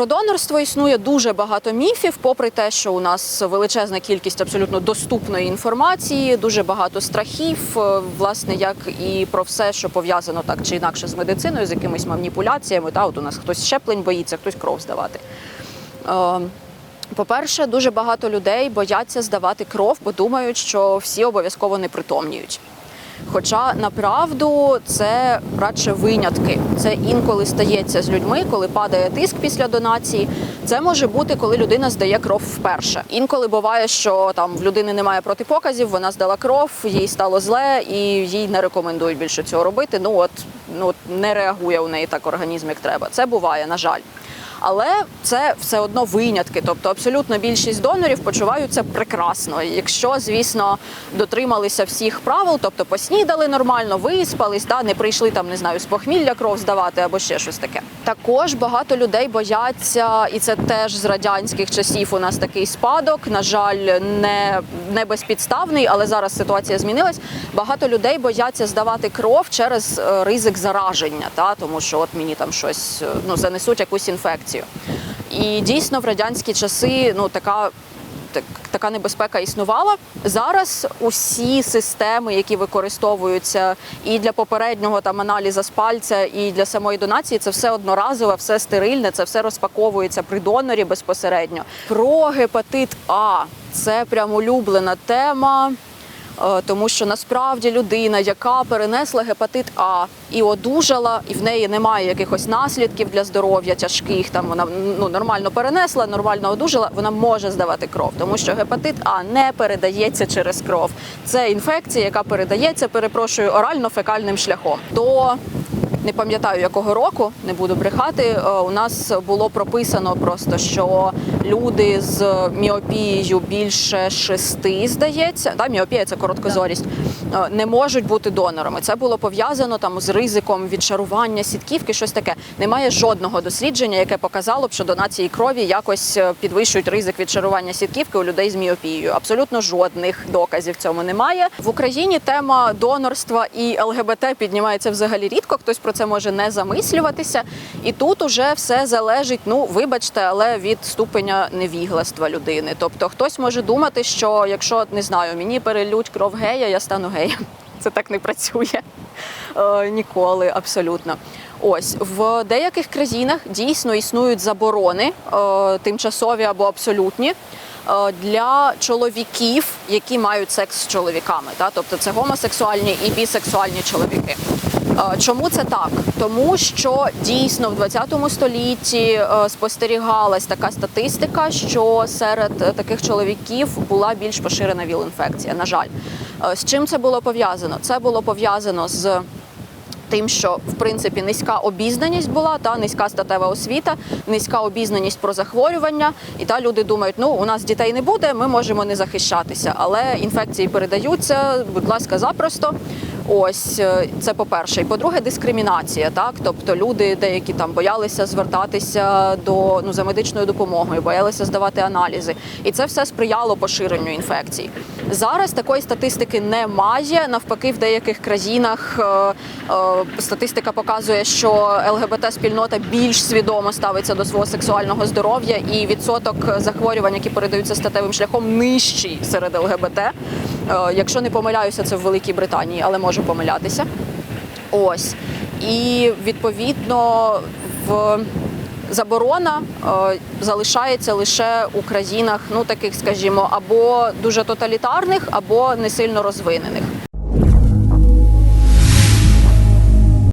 Про донорство існує дуже багато міфів, попри те, що у нас величезна кількість абсолютно доступної інформації, дуже багато страхів, е, власне, як і про все, що пов'язано так чи інакше з медициною, з якимись маніпуляціями. Та от у нас хтось щеплень боїться, хтось кров здавати. Е, По-перше, дуже багато людей бояться здавати кров, бо думають, що всі обов'язково не притомніють. Хоча направду це радше винятки. Це інколи стається з людьми, коли падає тиск після донації. Це може бути, коли людина здає кров вперше. Інколи буває, що там в людини немає протипоказів, вона здала кров, їй стало зле, і їй не рекомендують більше цього робити. Ну от ну от не реагує у неї так організм, як треба. Це буває, на жаль. Але це все одно винятки. Тобто, абсолютно більшість донорів почуваються прекрасно. Якщо, звісно, дотрималися всіх правил, тобто поснідали нормально, виспались, да, не прийшли там, не знаю, з похмілля кров здавати або ще щось таке. Також багато людей бояться, і це теж з радянських часів у нас такий спадок. На жаль, не, не безпідставний, але зараз ситуація змінилась. Багато людей бояться здавати кров через е, ризик зараження, та тому що от мені там щось е, ну занесуть якусь інфекцію. І дійсно в радянські часи ну така. так- Така небезпека існувала зараз. Усі системи, які використовуються і для попереднього там аналізу з пальця, і для самої донації, це все одноразове, все стерильне, це все розпаковується при донорі безпосередньо. Про гепатит А це прям улюблена тема. Е, Тому що насправді людина, яка перенесла гепатит А і одужала, і в неї немає якихось наслідків для здоров'я тяжких. Там вона ну нормально перенесла, нормально одужала. Вона може здавати кров, тому що гепатит А не передається через кров. Це інфекція, яка передається, перепрошую, орально-фекальним шляхом. То не пам'ятаю якого року, не буду брехати. е, У нас було прописано просто, що люди з міопією більше шести, здається, да, міопія це короткозорість, е, не можуть бути донорами. Це було пов'язано там з ризиком відшарування сітківки, щось таке. Немає жодного дослідження, яке показало б, що донації крові якось е, підвищують ризик відшарування сітківки у людей з міопією. Абсолютно жодних доказів цьому немає. В Україні тема донорства і ЛГБТ піднімається взагалі рідко. Хтось про це може не замислюватися. І тут уже все залежить. Ну, вибачте, але від ступеня невігластва людини. Тобто, хтось може думати, що якщо не знаю, мені перелють кров гея, я стану геєм. Це так не працює е, ніколи, абсолютно. Ось в деяких країнах дійсно існують заборони, е, тимчасові або абсолютні. е, Для чоловіків, які мають секс з чоловіками, та тобто це гомосексуальні і бісексуальні чоловіки. Е, Чому це так? Тому що дійсно в 20 столітті е, спостерігалась така статистика, що серед е, таких чоловіків була більш поширена ВІЛ-інфекція. На жаль, з чим це було пов'язано? Це було пов'язано з тим, що в принципі низька обізнаність була, та низька статева освіта, низька обізнаність про захворювання. І та люди думають, ну у нас дітей не буде, ми можемо не захищатися, але інфекції передаються, будь ласка, запросто. Ось е, це по-перше. І по-друге, дискримінація. Так, тобто люди деякі там боялися звертатися до ну за медичною допомогою, боялися здавати аналізи, і це все сприяло поширенню інфекцій. Зараз такої статистики немає. Навпаки, в деяких країнах е, е, статистика показує, що ЛГБТ спільнота більш свідомо ставиться до свого сексуального здоров'я, і відсоток захворювань, які передаються статевим шляхом, нижчий серед ЛГБТ. Е, Якщо не помиляюся, це в Великій Британії, але можу помилятися. Ось і відповідно в заборона е, залишається лише у країнах, ну таких, скажімо, або дуже тоталітарних, або не сильно розвинених.